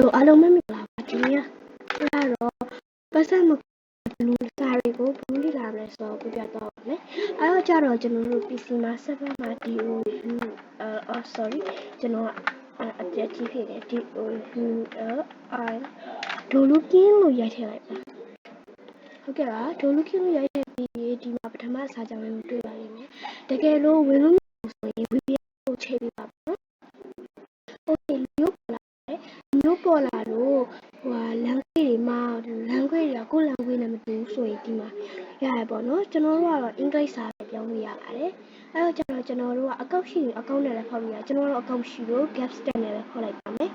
တို့အားလုံးမင်္ဂလာပါဒီနေ့ကတော့ပတ်စံမဘလူးစာတွေကိုဘလူးလိလာမလဲဆိုတော့ပြပြတော့ပါမယ်အဲတော့ကြတော့ကျွန်တော်တို့ PC မှာ7မှာ DOU အာ sorry ကျွန်တော်အပြည့်ကြီးဖြစ်တယ် DOU I ဒိုလူကင်းလို့ရိုက်ထည့်လိုက်ပါဟုတ်ကဲ့ပါဒိုလူကင်းလို့ရိုက်ထည့်ပြီးဒီမှာပထမစာကြောင်းလေးကိုတွေ့ပါလိမ့်မယ်တကယ်လို့ဝင်လို့မရဘူးဆိုရင် မျိုးပေါ်လာလို့ဟိုဟာ language တွေမှာ language တွေကကိုယ် language နဲ့မတူဘူးဆိုရင်ဒီမှာရရပေါ့နော်ကျွန်တော်တို့ကတော့ English စာပဲပြောင်းလို့ရပါတယ်အဲ့တော့ကျတော့ကျွန်တော်တို့ကအကောက်ရှိရင်အကောက်နဲ့လည်းဖောက်လို့ရကျွန်တော်တို့အကောက်ရှိလို့ gap stat နဲ့လည်းဖောက်လိုက်ပါမယ်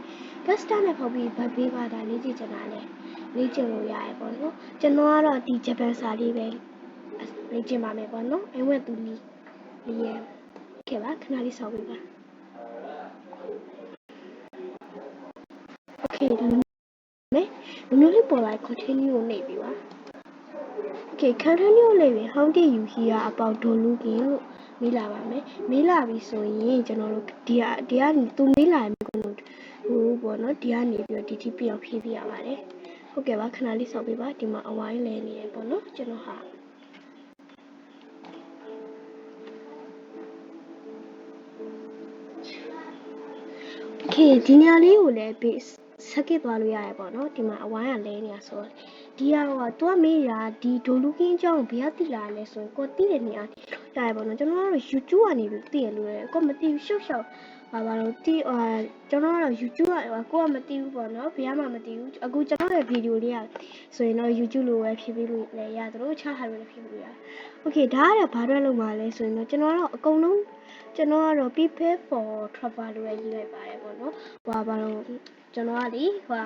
gap stat နဲ့ဖောက်ပြီးဗတ်ပေးပါတာလေးကြည့်ချင်တာလေလေးကျင်လို့ရရပေါ့နော်ကျွန်တော်ကတော့ဒီ Japan စာလေးပဲလေ့ကျင့်ပါမယ်ပေါ့နော်အဝက်သူလီလီရခဲ့ပါခဏလေးစောင့်ပေးပါ Okay ဒီမယ်လူမျိုးလေးပေါ်လာ continue ကိုနှိပ်ပြီးပါ Okay continue လေးပြီး how did you hear about Dolukin လို့မေးလာပါမယ်မေးလာပြီဆိုရင်ကျွန်တော်တို့ဒီကဒီကသူမေးလာရင်ကျွန်တော်ဟိုပေါ့နော်ဒီကနေပြီးတော့ DTP အောင်ဖြည့်ပြရပါတယ်ဟုတ်ကဲ့ပါခဏလေးစောင့်ပေးပါဒီမှာအဝိုင်းလဲနေရပေါ့နော်ကျွန်တော်ဟာ Okay ဒီနေရာလေးကိုလည်း base ဆက်ကစ်သွားလို့ရတယ်ပေါ့နော်ဒီမှာအဝိုင်းကလဲနေတာဆိုတော့ဒီကတော့သူကမေးတာဒီဒိုလူကင်းအကြောင်းကိုဘယ်ကသိလာလဲဆိုရင်ကိုသိတဲ့နေရာရတယ်ပေါ့နော်ကျွန်တော်ကတော့ YouTube ကနေပြီးသိရလို့ရတယ်ကိုမသိဘူးရှုပ်ရှောက်ပါပါတော့တီအာကျွန်တော်ကတော့ YouTube ကကိုကမသိဘူးပေါ့နော်ဘယ်မှမသိဘူးအခုကျွန်တော်ရဲ့ဗီဒီယိုလေးကဆိုရင်တော့ YouTube လိုပဲဖြည့်ပေးလို့လည်းရတယ်တို့ချထားလို့လည်းဖြည့်ပေးလို့ရတယ် Okay ဒါကတော့ဘာအတွက်လုပ်မှာလဲဆိုရင်တော့ကျွန်တော်ကတော့အကုန်လုံးကျွန်တော်ကတော့ prepare for travel လို့ရေးလိုက်ပါတယ်ပေါ့နော်ဟိုဘာလို့ ကျွန်တော်ကလေဟို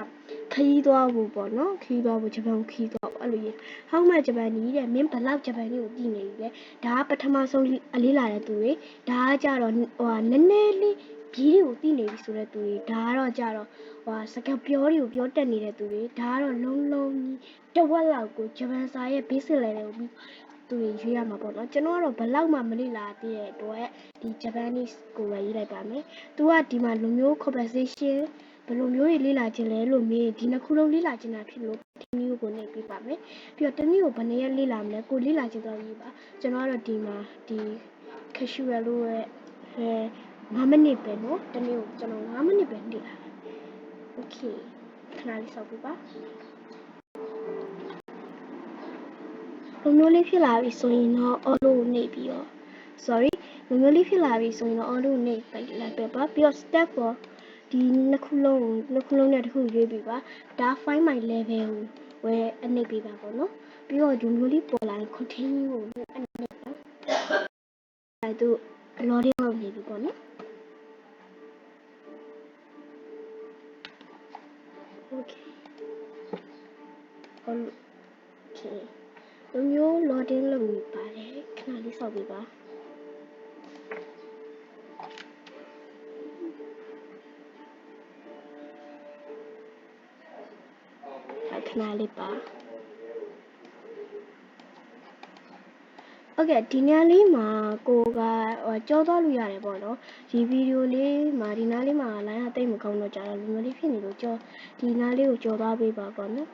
ခရီးသွားဖို့ပေါ့နော်ခရီးသွားဖို့ဂျပန်ခရီးသွားဖို့အဲ့လိုရေး how much ဂျပန်ကြီးတဲ့မင်းဘယ်လောက်ဂျပန်ကြီးကိုတည်နေပြီလဲဒါကပထမဆုံးအလေးလာတဲ့သူတွေဒါကကြတော့ဟိုဟာနည်းနည်းလေးဘီးတွေကိုတည်နေပြီဆိုတဲ့သူတွေဒါကတော့ကြတော့ဟိုစကားပြောတွေကိုပြောတက်နေတဲ့သူတွေဒါကတော့လုံးလုံးကြီးတဝက်လောက်ကိုဂျပန်စာရဲ့ basic level ကိုပြီးသူတွေရွေးရမှာပေါ့နော်ကျွန်တော်ကတော့ဘလောက်မှမလေ့လာသေးတဲ့အတွက်ဒီ Japanese ကိုပဲရေးလိုက်ပါမယ်။သူကဒီမှာလူမျိုး conversation ဘယ်လိုမျိုးတွေလေ့လာခြင်းလဲလို့မေးဒီနှစ်ခုလုံးလေ့လာခြင်းတာဖြစ်လို့ဒီမျိုးကိုနေပြပါမယ်။ပြီးတော့တနည်းကိုဘယ်နှစ်ရက်လေ့လာမလဲကိုလေ့လာခြင်းတော့ရေးပါ။ကျွန်တော်ကတော့ဒီမှာဒီ casual လို့ရဲ့အဲ9မိနစ်ပဲနော်။တနည်းကိုကျွန်တော်9မိနစ်ပဲလေ့လာတယ်။ Okay ခဏလေးစောင့်ပြပါ။လိုမျိုးလေးဖြစ်လာပြီဆိုရင်တော့ auto ကိုနှိပ်ပြီးတော့ sorry လိုမျိုးလေးဖြစ်လာပြီဆိုရင်တော့ auto ကိုနှိပ်လိုက်လိုက်ပဲပါပြီးတော့ step ပေါ် ဒီနှစ်ခုလုံးကိုနှစ်ခုလုံးနဲ့တစ်ခုရွေးပြီးပါဒါ find my level ကိုဝယ်အနှိပ်ပေးပါပေါ့နော်ပြီးတော့ဒီမျိုးလေးပေါ်လာရင် continue ကိုအနှိပ်ပါအဲသူ loading လုပ်နေပြီပေါ့နော် okay okay လူမျိုး loading လုပ်နေပါတယ်ခဏလေးစောင့်ပေးပါ ခဏလေးပါโอเคဒီညလေးမှာကိုကဟိုကြောသွားလို့ရတယ်ပေါ့နော်ဒီဗီဒီယိုလေးမှာဒီနားလေးမှာ line ကတိတ်မကောင်းတော့ကြာတော့လူမျိုးလေးဖြစ်နေလို့ကြောဒီနားလေးကိုကြောသွားပေးပါပေါ့နော်